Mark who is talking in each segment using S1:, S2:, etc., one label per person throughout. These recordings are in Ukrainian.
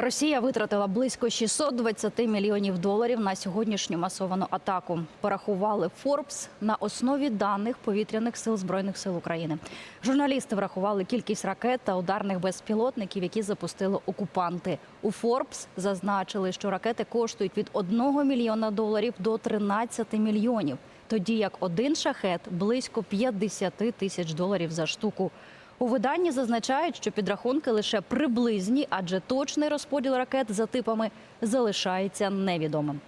S1: Росія витратила близько 620 мільйонів доларів на сьогоднішню масовану атаку. Порахували Форбс на основі даних повітряних сил збройних сил України. Журналісти врахували кількість ракет та ударних безпілотників, які запустили окупанти. У Форбс зазначили, що ракети коштують від 1 мільйона доларів до 13 мільйонів, тоді як один шахет близько 50 тисяч доларів за штуку. У виданні зазначають, що підрахунки лише приблизні, адже точний розподіл ракет за типами залишається невідомим.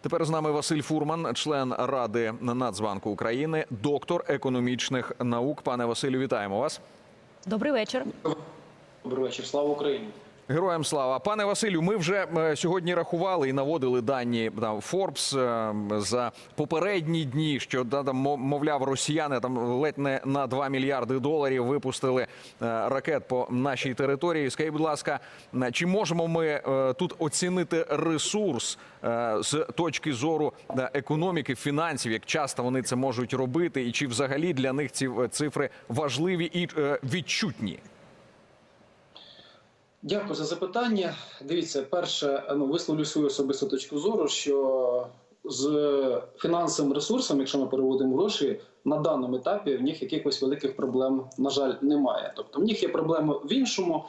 S2: Тепер з нами Василь Фурман, член Ради Нацбанку України, доктор економічних наук. Пане Василю, вітаємо вас.
S1: Добрий вечір.
S3: Добрий вечір, слава Україні.
S2: Героям слава, пане Василю. Ми вже е, сьогодні рахували і наводили дані там Форбс е, за попередні дні, що там, мовляв, росіяни там ледь не на 2 мільярди доларів випустили е, ракет по нашій території. Скажіть, будь ласка, чи можемо ми тут оцінити ресурс з точки зору економіки, фінансів, як часто вони це можуть робити, і чи взагалі для них ці цифри важливі і відчутні?
S3: Дякую за запитання. Дивіться, перше, ну висловлю свою особисту точку зору, що з фінансовим ресурсом, якщо ми переводимо гроші, на даному етапі в них якихось великих проблем, на жаль, немає. Тобто в них є проблеми в іншому.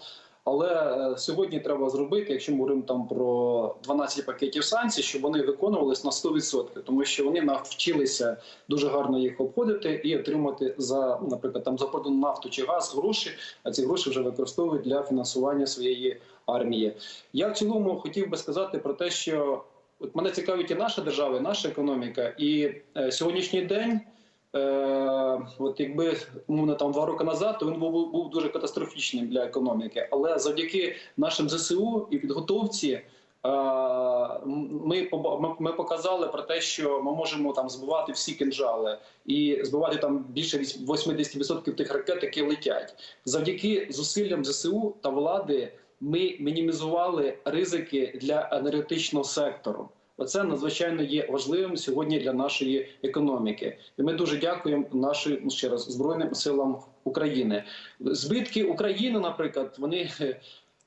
S3: Але е, сьогодні треба зробити, якщо ми говоримо там про 12 пакетів санкцій, щоб вони виконувались на 100%, тому що вони навчилися дуже гарно їх обходити і отримати за, наприклад, там за продану нафту чи газ гроші, а ці гроші вже використовують для фінансування своєї армії. Я в цілому хотів би сказати про те, що от мене цікавить і наша держава, і наша економіка, і е, сьогоднішній день. Е, от якби умовно там два роки назад, то він був, був дуже катастрофічним для економіки. Але завдяки нашим ЗСУ і підготовці е, ми, ми, показали про те, що ми можемо там збивати всі кинжали і збивати там більше вісь- 80% тих ракет, які летять. Завдяки зусиллям ЗСУ та влади ми мінімізували ризики для енергетичного сектору. Оце надзвичайно є важливим сьогодні для нашої економіки, і ми дуже дякуємо нашим ще раз збройним силам України. Збитки України, наприклад, вони.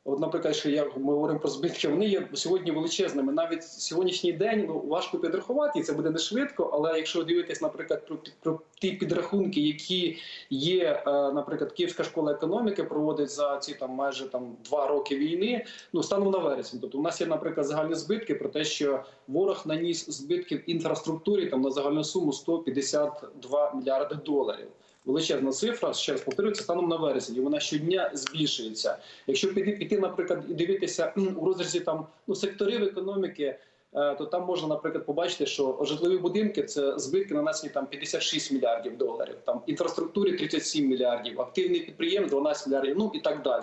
S3: От, наприклад, що я ми говоримо про збитки, вони є сьогодні величезними. Навіть сьогоднішній день ну важко підрахувати, і це буде не швидко. Але якщо дивитись, наприклад, про, про ті підрахунки, які є, е, наприклад, Київська школа економіки проводить за ці там майже там два роки війни. Ну станом на вересень. Тобто, у нас є, наприклад, загальні збитки про те, що ворог наніс збитки в інфраструктурі там на загальну суму 152 мільярди доларів. Величезна цифра, ще раз повторюю, це станом на вересень, і вона щодня збільшується. Якщо піти, наприклад, і дивитися у розрізі там ну секторів економіки, е, то там можна, наприклад, побачити, що житлові будинки це збитки нанесені там 56 мільярдів доларів, там інфраструктурі 37 мільярдів, активні підприємства 12 мільярдів, ну і так далі.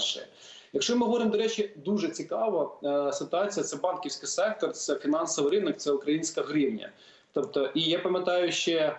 S3: Якщо ми говоримо, до речі, дуже цікава е, ситуація. Це банківський сектор, це фінансовий ринок, це українська гривня. Тобто, і я пам'ятаю ще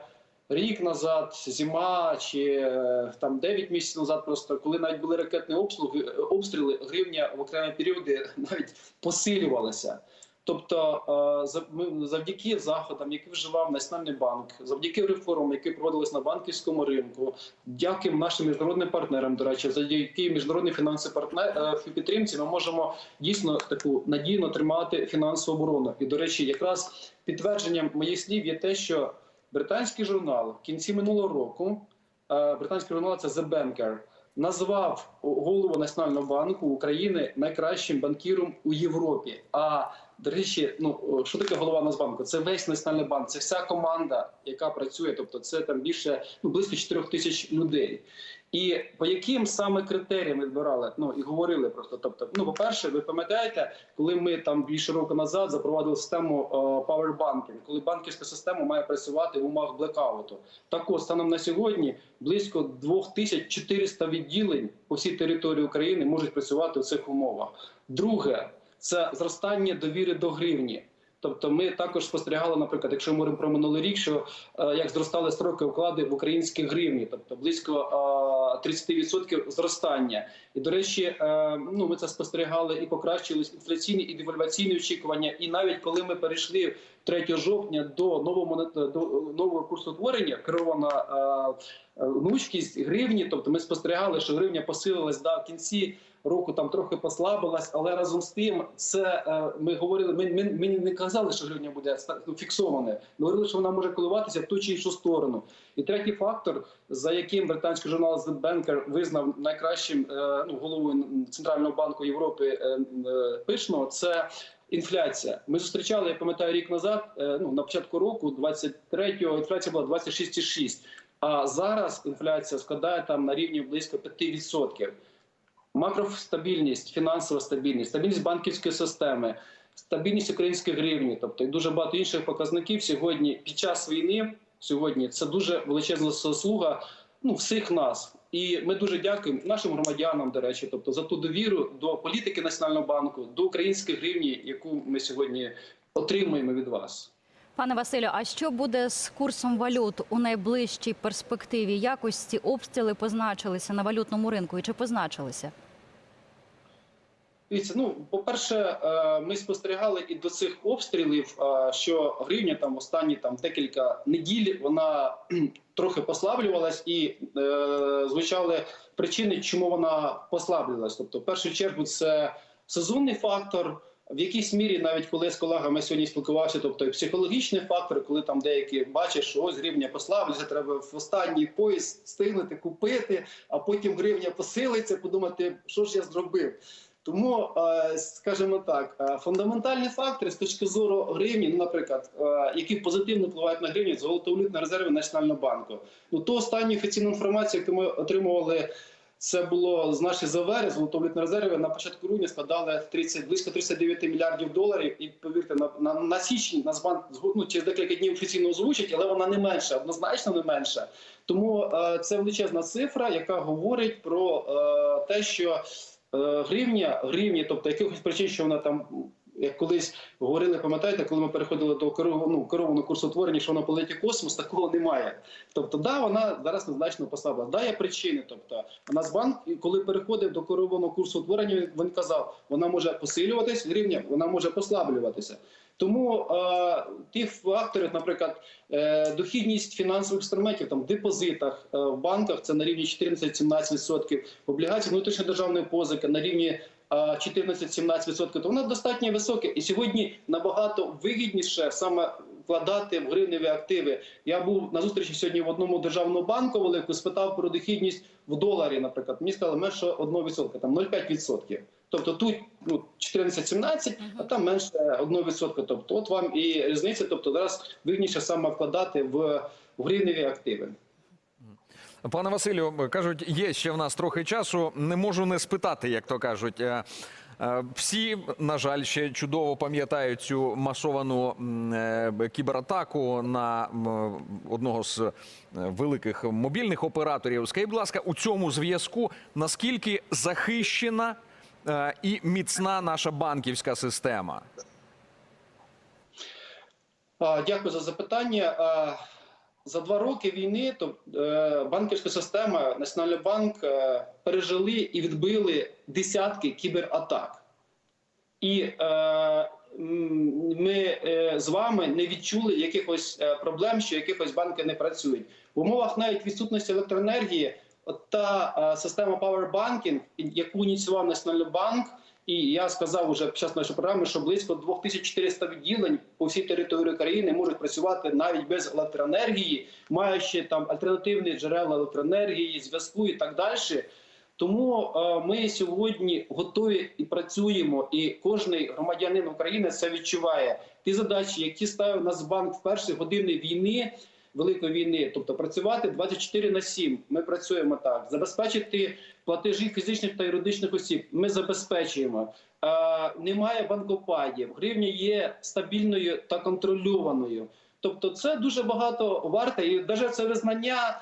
S3: рік назад, зима чи е, там 9 місяців назад, просто коли навіть були ракетні обслуги, е, обстріли, гривня в окремі періоди навіть посилювалася. Тобто, е, завдяки заходам, які вживав Національний банк, завдяки реформам, які проводились на банківському ринку, дякуємо нашим міжнародним партнерам. До речі, завдяки міжнародній фінансовій партнер підтримці, ми можемо дійсно таку надійно тримати фінансову оборону. І до речі, якраз підтвердженням моїх слів є те, що британський журнал в кінці минулого року, е, британський журнал це The Banker, назвав голову Національного банку України найкращим банкіром у Європі. А до речі, ну що таке голова Нацбанку? Це весь національний банк, це вся команда, яка працює. Тобто, це там більше ну близько 4 тисяч людей. І по яким саме критеріям відбирали? Ну і говорили просто. Тобто, ну, по-перше, ви пам'ятаєте, коли ми там більше року назад запровадили систему Powerbanking, коли банківська система має працювати в умовах блекауту. Так от, станом на сьогодні близько 2400 відділень по всій території України можуть працювати у цих умовах. Друге це зростання довіри до гривні. Тобто, ми також спостерігали, наприклад, якщо ми говоримо про минулий рік, що е, як зростали строки вклади в українські гривні, тобто близько е, 30% зростання. І до речі, е, ну ми це спостерігали і покращились інфляційні і девальваційні очікування. І навіть коли ми перейшли 3 жовтня до нового монет- до нового курсу утворення, керована е, е, гнучкість гривні, тобто ми спостерігали, що гривня посилилась в кінці року там трохи послабилась, але разом з тим, це е, ми говорили. Ми, ми, ми не казали, що гривня буде ну, фіксоване. Ми говорили, що вона може коливатися в ту чи іншу сторону. І третій фактор, за яким британський журнал The Banker визнав найкращим е, ну, головою центрального банку Європи е, пишного, це інфляція. Ми зустрічали, я пам'ятаю, рік назад. ну на початку року, 23-го, інфляція була 26,6. А зараз інфляція складає там на рівні близько 5%. Макростабільність, фінансова стабільність, стабільність банківської системи, стабільність української гривні, тобто і дуже багато інших показників сьогодні під час війни. Сьогодні це дуже величезна заслуга ну, всіх нас. І ми дуже дякуємо нашим громадянам, до речі, тобто за ту довіру до політики Національного банку, до української гривні, яку ми сьогодні отримуємо від вас.
S1: Пане Василю, а що буде з курсом валют у найближчій перспективі? Якості обстріли позначилися на валютному ринку і чи позначилися?
S3: Дивіться, ну по-перше, е, ми спостерігали і до цих обстрілів, е, що гривня там останні там декілька неділь вона трохи послаблювалась, і е, звучали причини, чому вона послаблювалась. Тобто, в першу чергу, це сезонний фактор. В якійсь мірі, навіть коли з колегами сьогодні спілкувався, тобто і психологічний фактор, коли там деякі бачать, що ось гривня послаблюється, треба в останній поїзд встигнути купити, а потім гривня посилиться, подумати, що ж я зробив. Тому, е, скажімо так, е, фундаментальні фактори з точки зору гривні, ну, наприклад, е, які позитивно впливають на гривню, золотовалютні резерви Національного банку. Ну то останню офіційну інформацію, яку ми отримували, це було з нашої ЗВР, золотовалютні резерви на початку грудня складали 30, близько 39 мільярдів доларів. І повірте, на, на, на січні Нацбанк ну, через декілька днів офіційно озвучить, але вона не менша, однозначно не менша. Тому е, це величезна цифра, яка говорить про е, те, що гривня, гривні, тобто якихось причин, що вона там. Як колись говорили, пам'ятаєте, коли ми переходили до ну, керованого курсотворення, що вона полетить космос, такого немає. Тобто, да, вона зараз незначно послабла. Да, є причини. Тобто, Нацбанк, коли переходив до керованого курсу утворення, він казав, вона може посилюватись гривня, вона може послаблюватися. Тому е, ті фактори, наприклад, е, дохідність фінансових інструментів там депозитах е, в банках це на рівні 14-17%, облігації внутрішньодержавної позики на рівні е, 14-17%, то вона достатньо висока. І сьогодні набагато вигідніше саме вкладати в гривневі активи. Я був на зустрічі сьогодні в одному державному банку велику, спитав про дохідність в доларі, наприклад. Мені сказали менше 1%, там 0,5%. Тобто тут ну, 14-17, а там менше 1%. Тобто, от вам і різниця. Тобто, зараз вигідніше саме вкладати в, гривневі активи.
S2: Пане Василю, кажуть, є ще в нас трохи часу. Не можу не спитати, як то кажуть. Е, е, Всі, на жаль, ще чудово пам'ятають цю масовану е, кібератаку на одного з великих мобільних операторів. Скажіть, будь ласка, у цьому зв'язку наскільки захищена і міцна наша банківська система?
S3: Дякую за запитання. За два роки війни то е, банківська система, Національний банк е, пережили і відбили десятки кібератак. І е, ми е, з вами не відчули якихось е, проблем, що якихось банки не працюють. В умовах навіть відсутності електроенергії от та е, система Power Banking, яку ініціював Національний банк, і я сказав уже під час нашої програми, що близько 2400 відділень по всій території країни можуть працювати навіть без електроенергії, маючи там альтернативні джерела електроенергії, зв'язку і так далі. Тому е, ми сьогодні готові і працюємо, і кожний громадянин України це відчуває. Ті задачі, які ставив Нацбанк в перші години війни. Великої війни, тобто працювати 24 на 7. Ми працюємо так, забезпечити платежі фізичних та юридичних осіб. Ми забезпечуємо. Е, немає банкопадів. Гривня є стабільною та контрольованою. Тобто, це дуже багато варте, і навіть це визнання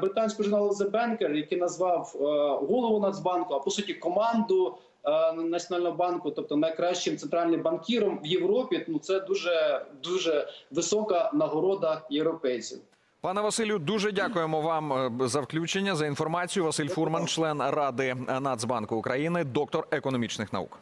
S3: британського журналу The Banker, який назвав е, голову Нацбанку, а по суті команду е, Національного банку, тобто найкращим центральним банкіром в Європі. Ну це дуже дуже висока нагорода європейців.
S2: Пане Василю, дуже дякуємо вам е, за включення за інформацію. Василь Фурман, член ради Нацбанку України, доктор економічних наук.